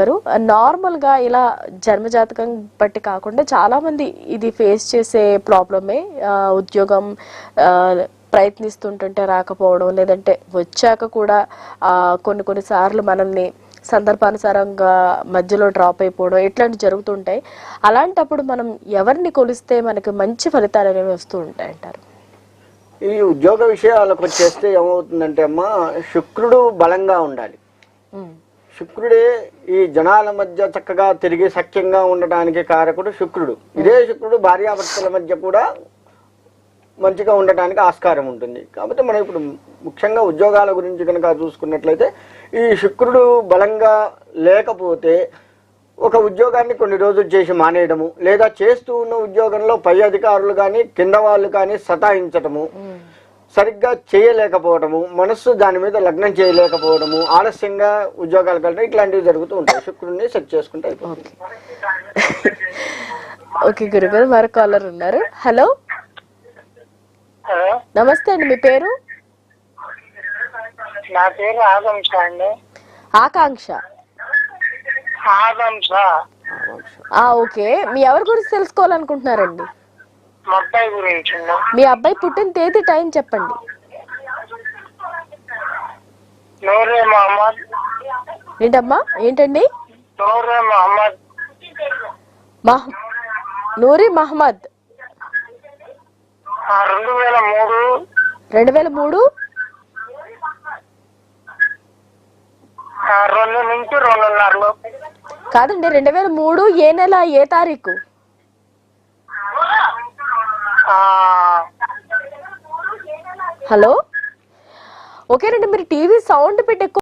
గారు నార్మల్గా ఇలా జన్మజాతకం బట్టి కాకుండా చాలా మంది ఇది ఫేస్ చేసే ప్రాబ్లమే ఉద్యోగం ప్రయత్నిస్తుంటుంటే రాకపోవడం లేదంటే వచ్చాక కూడా ఆ, కొన్ని కొన్ని సార్లు మనల్ని సందర్భానుసారంగా మధ్యలో డ్రాప్ అయిపోవడం ఇట్లాంటివి జరుగుతుంటాయి. అలాంటప్పుడు మనం ఎవరిని కొలిస్తే మనకి మంచి ఫలితాలు అనేవి వస్తూ ఉంటాయి అంటారు? ఈ ఉద్యోగ విషయాలకు వచ్చేస్తే ఏమవుతుందంటే అమ్మా శుక్రుడు బలంగా ఉండాలి. శుక్రుడే ఈ జనాల మధ్య చక్కగా తిరిగి సఖ్యంగా ఉండటానికి కారకుడు శుక్రుడు. ఇదే శుక్రుడు భార్యాభర్తల మధ్య కూడా మంచిగా ఉండటానికి ఆస్కారం ఉంటుంది. కాబట్టి మనం ఇప్పుడు ముఖ్యంగా ఉద్యోగాల గురించి కనుక చూసుకున్నట్లయితే ఈ శుక్రుడు బలంగా లేకపోతే ఒక ఉద్యోగాన్ని కొన్ని రోజులు చేసి మానేయడము లేదా చేస్తూ ఉన్న ఉద్యోగంలో పై అధికారులు కానీ కింద వాళ్ళు కానీ సతాయించటము సరిగ్గా చేయలేకపోవడము మనస్సు దాని మీద లగ్నం చేయలేకపోవడము ఆలస్యంగా ఉద్యోగాలు కలడం ఇట్లాంటివి జరుగుతూ ఉంటాయి. శుక్రుడిని సెట్ చేసుకుంటే అయిపోతుంది. ఓకే. గురుగారు మరో కాలర్ ఉన్నారు. హలో. హలో. నమస్తే అండి మీ పేరు? నా పేరు ఆదంశ అండి. ఆకాంక్ష. ఆదంశ ఆ ఓకే. మీ ఎవరి గురించి తెలుసుకోవాలనుకుంటున్నారండి? మా అబ్బాయి గురించి అండి. మీ అబ్బాయి పుట్టిన తేదీ టైం చెప్పండి. నూరే మహమ్మద్ ఏంటమ్మా? ఏంటండి? నూరే మహమ్మద్ మహ్ నూరి మహమ్మద్ రెండు వేల మూడు. రెండు వేల మూడు? ఆ, రెండు నుంచి రెండున్నరలో. కాదండి రెండు వేల మూడు ఏ నెల ఏ తారీఖు? హలో? ఓకేనండి మీరు టీవీ సౌండ్ పెట్టి ఎక్కువ